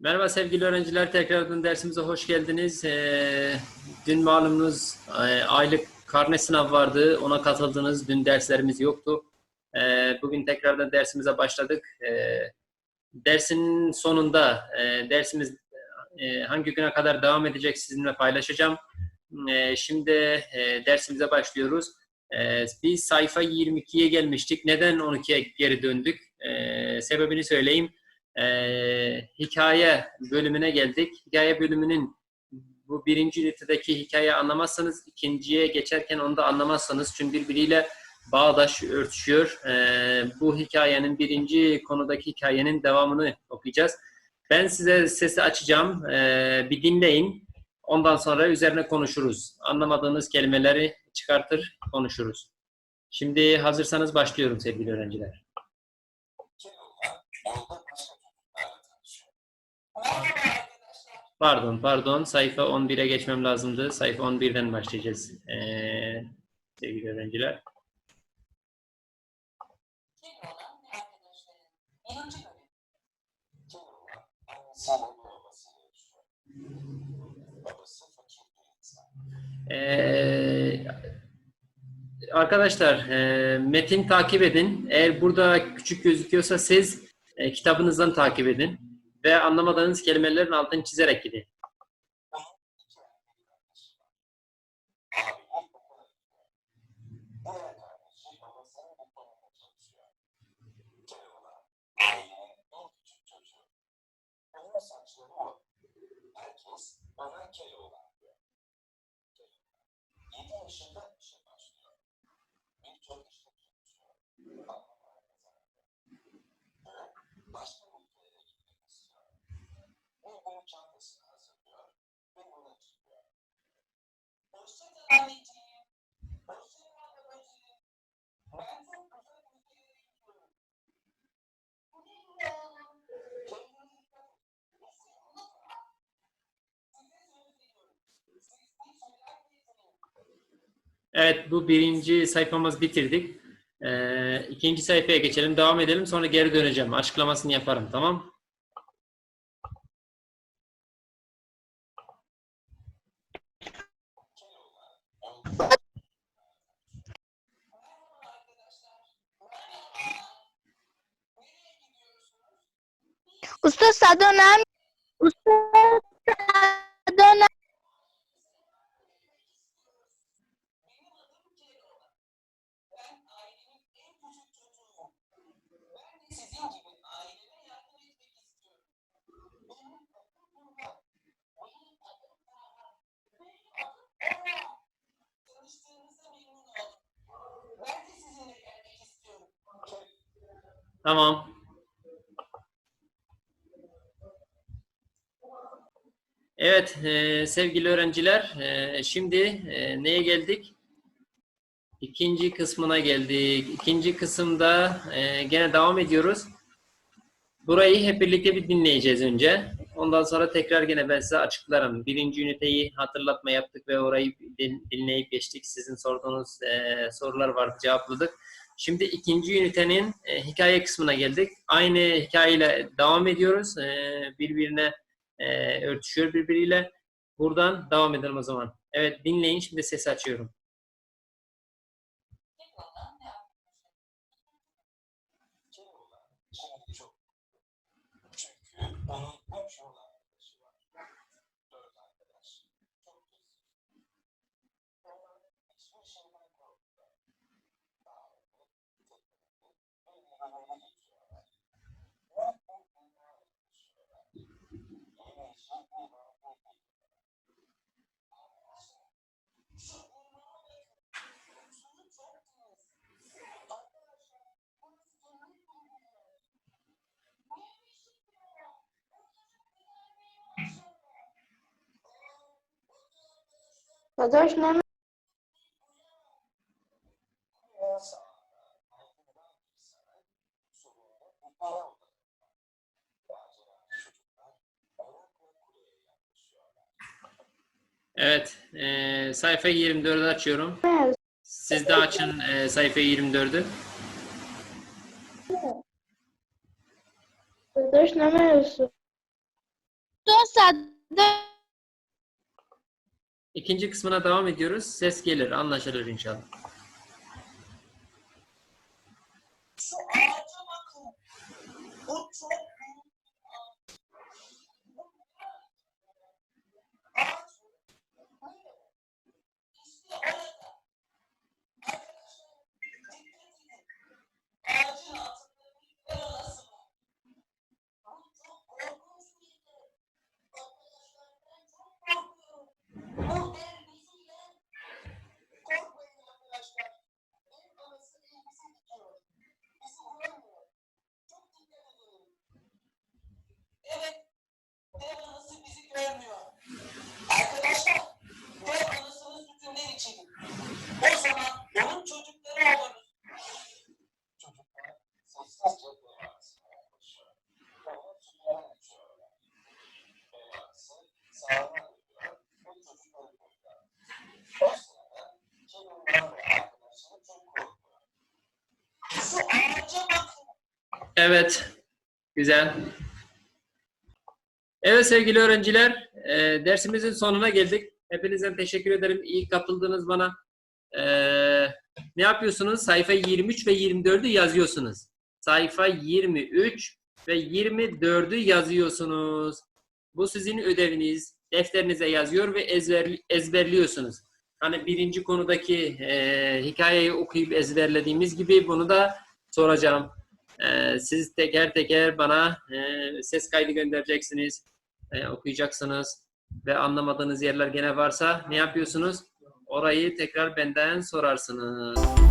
Merhaba sevgili öğrenciler, tekrardan dersimize hoş geldiniz. Ee, dün malumunuz e, aylık karne sınavı vardı, ona katıldınız. Dün derslerimiz yoktu. Ee, bugün tekrardan dersimize başladık. Ee, dersin sonunda e, dersimiz e, hangi güne kadar devam edecek sizinle paylaşacağım. Şimdi dersimize başlıyoruz. Ee, biz sayfa 22'ye gelmiştik. Neden 12'ye geri döndük? Ee, sebebini söyleyeyim. Ee, hikaye bölümüne geldik. Hikaye bölümünün bu birinci ünitedeki hikaye anlamazsanız ikinciye geçerken onu da anlamazsanız çünkü birbiriyle bağdaş örtüşüyor. Ee, bu hikayenin birinci konudaki hikayenin devamını okuyacağız. Ben size sesi açacağım. Ee, bir dinleyin. Ondan sonra üzerine konuşuruz. Anlamadığınız kelimeleri çıkartır konuşuruz. Şimdi hazırsanız başlıyorum sevgili öğrenciler. Pardon, pardon. Sayfa 11'e geçmem lazımdı. Sayfa 11'den başlayacağız. Ee, sevgili öğrenciler. Ee, arkadaşlar, e, metin takip edin. Eğer burada küçük gözüküyorsa siz e, kitabınızdan takip edin. Ve anlamadığınız kelimelerin altını çizerek gidin. Herkes bana Keloğlan diyor. Yedi yaşında Evet, bu birinci sayfamız bitirdik. Ee, ikinci sayfaya geçelim, devam edelim. Sonra geri döneceğim. Açıklamasını yaparım, tamam? De sizinle gelmek istiyorum. Tamam. Evet, e, sevgili öğrenciler, e, şimdi e, neye geldik? İkinci kısmına geldik. İkinci kısımda e, gene devam ediyoruz. Burayı hep birlikte bir dinleyeceğiz önce. Ondan sonra tekrar gene ben size açıklarım. Birinci üniteyi hatırlatma yaptık ve orayı din- dinleyip geçtik. Sizin sorduğunuz e, sorular vardı, cevapladık. Şimdi ikinci ünitenin e, hikaye kısmına geldik. Aynı hikayeyle devam ediyoruz. E, birbirine e, örtüşüyor birbiriyle. Buradan devam edelim o zaman. Evet dinleyin. Şimdi sesi açıyorum. Çünkü onun üç yaklaşıyorlar. Evet. E, sayfa 24'ü açıyorum. Siz de açın e, sayfa 24'ü. Dış numarası. İkinci kısmına devam ediyoruz. Ses gelir, anlaşılır inşallah. Şu görmüyor. Arkadaşlar, dev anasının sütünden içelim. O zaman onun çocukları oluruz. Evet, güzel. Evet sevgili öğrenciler, e, dersimizin sonuna geldik. Hepinizden teşekkür ederim. İyi katıldınız bana. E, ne yapıyorsunuz? Sayfa 23 ve 24'ü yazıyorsunuz. Sayfa 23 ve 24'ü yazıyorsunuz. Bu sizin ödeviniz. Defterinize yazıyor ve ezber, ezberliyorsunuz. Hani birinci konudaki e, hikayeyi okuyup ezberlediğimiz gibi bunu da soracağım. Ee, siz teker teker bana e, ses kaydı göndereceksiniz, e, okuyacaksınız ve anlamadığınız yerler gene varsa ne yapıyorsunuz? Orayı tekrar benden sorarsınız.